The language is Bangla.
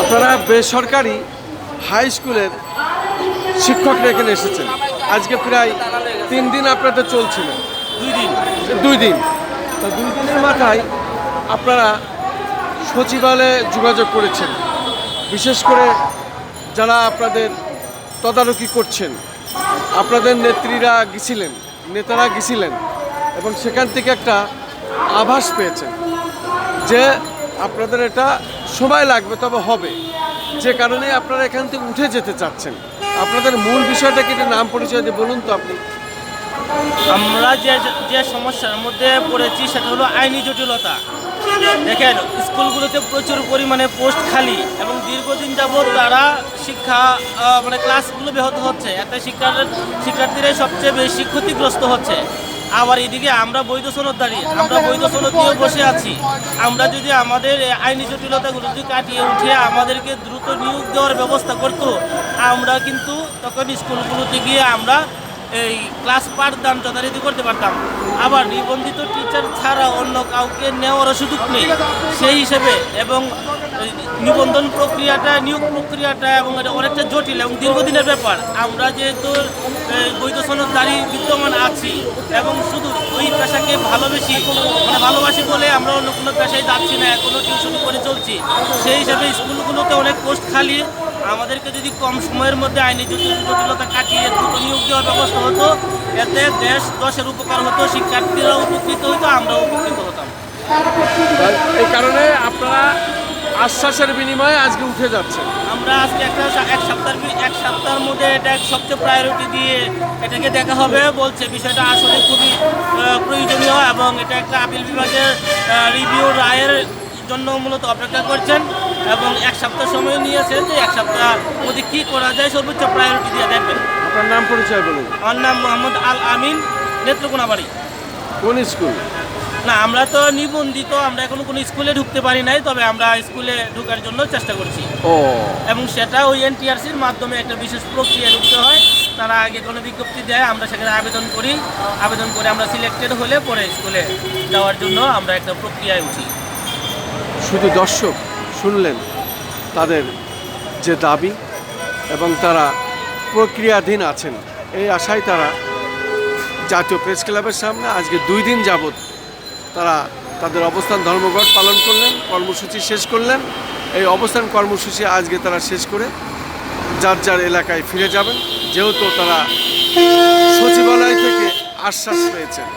আপনারা বেসরকারি হাই স্কুলের শিক্ষকরা এখানে এসেছেন। আজকে প্রায় তিন দিন আপনাদের চলছিল। দুই দিন। দুই দিন। তা দুই দিনের মাথায় আপনারা সচিবালয়ে যোগাযোগ করেছেন। বিশেষ করে যারা আপনাদের তদারকি করছেন আপনাদের নেত্রীরা গেছিলেন নেতারা গেছিলেন এবং সেখান থেকে একটা আভাস পেয়েছেন যে আপনাদের এটা সময় লাগবে, তবে হবে। যে কারণে আপনারা এখান থেকে উঠে যেতে চাচ্ছেন। আপনাদের মূল বিষয়টা কি নাম পরিচয় দিয়ে বলুন তো আপনি। আমরা যে যে সমস্যার মধ্যে পড়েছি সেটা হলো আইনি জটিলতা। দেখেন, স্কুলগুলোতে প্রচুর পরিমাণে পোস্ট খালি এবং দীর্ঘদিন যাবৎ তারা শিক্ষা মানে ক্লাসগুলো ব্যাহত হচ্ছে। এতে শিক্ষার, শিক্ষার্থীরাই সবচেয়ে বেশি ক্ষতিগ্রস্ত হচ্ছে। আবার এদিকে আমরা বৈধ সনদ দাঁড়িয়ে, আমরা বৈধ সনদ নিয়ে বসে আছি। আমরা যদি আমাদের আইনি জটিলতাগুলো যদি কাটিয়ে উঠে আমাদেরকে দ্রুত নিয়োগ দেওয়ার ব্যবস্থা করতো, আমরা কিন্তু তখন স্কুলগুলোতে গিয়ে আমরা এই ক্লাস পাঠদান যথারীতি করতে পারতাম। আবার নিবন্ধিত টিচার ছাড়া অন্য কাউকে নেওয়ারও সুযোগ নেই। সেই হিসেবে এবং নিবন্ধন প্রক্রিয়াটা, নিয়োগ প্রক্রিয়াটা এবং এটা অনেকটা জটিল এবং দীর্ঘদিনের ব্যাপার। আমরা যেহেতু বৈধ সনদদারি বিদ্যমান আছি এবং শুধু ওই পেশাকে ভালোবেসি মানে ভালোবাসি বলে আমরা অন্য কোনো পেশায় যাচ্ছি না এখনও টিউশনি করে চলছি। সেই হিসাবে স্কুলগুলোতে অনেক পোস্ট খালি আমাদেরকে যদি কম সময়ের মধ্যে আইনি জটিল জটিলতা কাটিয়ে দ্রুত নিয়োগ দেওয়ার ব্যবস্থা হতো এতে দেশ দশের উপকার হতো শিক্ষার্থীরা উপকৃত হতো আমরাও উপকৃত হতাম। এই কারণে আপনারা আশ্বাসের বিনিময়ে আজকে উঠে যাচ্ছে আমরা আজকে একটা এক সপ্তাহের এক সপ্তাহের মধ্যে এটা এক সবচেয়ে প্রায়োরিটি দিয়ে এটাকে দেখা হবে। বলছে বিষয়টা আসলে খুবই প্রয়োজনীয় এবং এটা একটা আপিল বিভাগের রিভিউ রায়ের জন্য মূলত অপেক্ষা করছেন। এবং এক সপ্তাহ সময় নিয়েছে যে এক সপ্তাহ মধ্যে কী করা যায় সর্বোচ্চ প্রায়োরিটি দিয়ে দেখবেন। আপনার নাম পরিচয় বলুন। আমার নাম মোহাম্মদ আল আমিন নেত্রকোনা বাড়ি কোন স্কুল? না আমরা তো নিবন্ধিত আমরা এখনও কোনো স্কুলে ঢুকতে পারি নাই তবে আমরা স্কুলে ঢোকার জন্য চেষ্টা করছি। ও। এবং সেটা ওই এনটিআরসির মাধ্যমে একটা বিশেষ প্রক্রিয়া ঢুকতে হয়। তারা আগে কোনো বিজ্ঞপ্তি দেয় আমরা সেখানে আবেদন করি। আবেদন করে আমরা সিলেক্টেড হলে পরে স্কুলে যাওয়ার জন্য আমরা একটা প্রক্রিয়ায় উঠি। শুধু দর্শক? শুনলেন তাদের যে দাবি এবং তারা প্রক্রিয়াধীন আছেন। এই আশায় তারা জাতীয় প্রেস ক্লাবের সামনে আজকে দুই দিন যাবৎ তারা তাদের অবস্থান ধর্মঘট পালন করলেন, কর্মসূচি শেষ করলেন। এই অবস্থান কর্মসূচি আজকে তারা শেষ করে যার যার এলাকায় ফিরে যাবেন। যেহেতু তারা সচিবালয় থেকে আশ্বাস পেয়েছেন।